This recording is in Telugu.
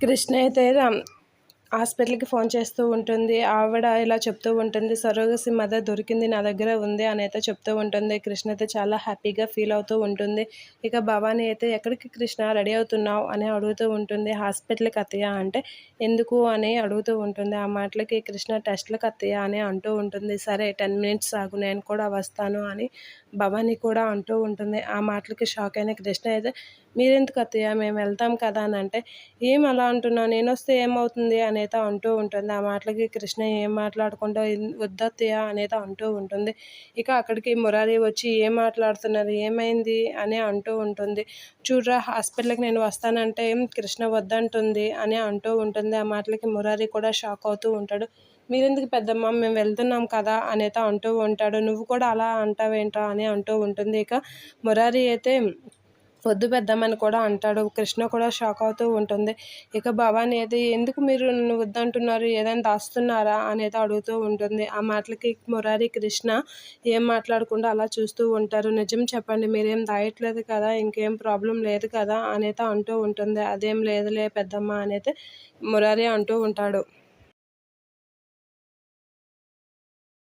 కృష్ణ అయితే రామ్ హాస్పిటల్కి ఫోన్ చేస్తూ ఉంటుంది. ఆవిడ ఇలా చెప్తూ ఉంటుంది సరోగసి మదర్ దొరికింది నా దగ్గర ఉంది అని అయితే చెప్తూ ఉంటుంది. కృష్ణ అయితే చాలా హ్యాపీగా ఫీల్ అవుతూ ఉంటుంది. ఇక భవానీ అయితే ఎక్కడికి కృష్ణ? రెడీ అవుతున్నావు? అని అడుగుతూ ఉంటుంది. హాస్పిటల్కి అత్తయ్య అంటే ఎందుకు? అని అడుగుతూ ఉంటుంది. ఆ మాటలకి కృష్ణ టెస్ట్లకు అత్తయ్య అని అంటూ ఉంటుంది. సరే టెన్ మినిట్స్ ఆగు నేను కూడా వస్తాను అని భవానీ కూడా అంటూ ఉంటుంది. ఆ మాటలకి షాక్ అయిన కృష్ణ అయితే మీరెందుకు అత్తయ్య? మేము వెళ్తాం కదా అని అంటే ఏం అలా అంటున్నావు? నేను వస్తే ఏమవుతుంది? అని అనేత అంటూ ఉంటుంది. ఆ మాటలకి కృష్ణ ఏం మాట్లాడకుండా వద్దత్తయ్య అనేత అంటూ ఉంటుంది. ఇక అక్కడికి మురారి వచ్చి ఏం మాట్లాడుతున్నారు? ఏమైంది? అని అంటూ ఉంటుంది. చూడరా హాస్పిటల్కి నేను వస్తానంటే కృష్ణ వద్దంటుంది అని అంటూ ఉంటుంది. ఆ మాటలకి మురారి కూడా షాక్ అవుతూ ఉంటాడు. మీరెందుకు పెద్దమ్మ? మేము వెళ్తున్నాం కదా అనేత అంటూ ఉంటాడు. నువ్వు కూడా అలా అంటావేంట్రా? అని అంటూ ఉంటుంది. ఇక మురారి అయితే వద్దు పెద్దమ్మని కూడా అంటాడు. కృష్ణ కూడా షాక్ అవుతూ ఉంటుంది. ఇక భవాని అయితే ఎందుకు మీరు నన్ను వద్దంటున్నారు? ఏదైనా దాస్తున్నారా? అనేది అడుగుతూ ఉంటుంది. ఆ మాటలకి మురారి కృష్ణ ఏం మాట్లాడకుండా అలా చూస్తూ ఉంటారు. నిజం చెప్పండి మీరేం దాయట్లేదు కదా? ఇంకేం ప్రాబ్లం లేదు కదా? అనేది అంటూ ఉంటుంది. అదేం లేదులే పెద్దమ్మ అనేది మురారి అంటూ ఉంటాడు.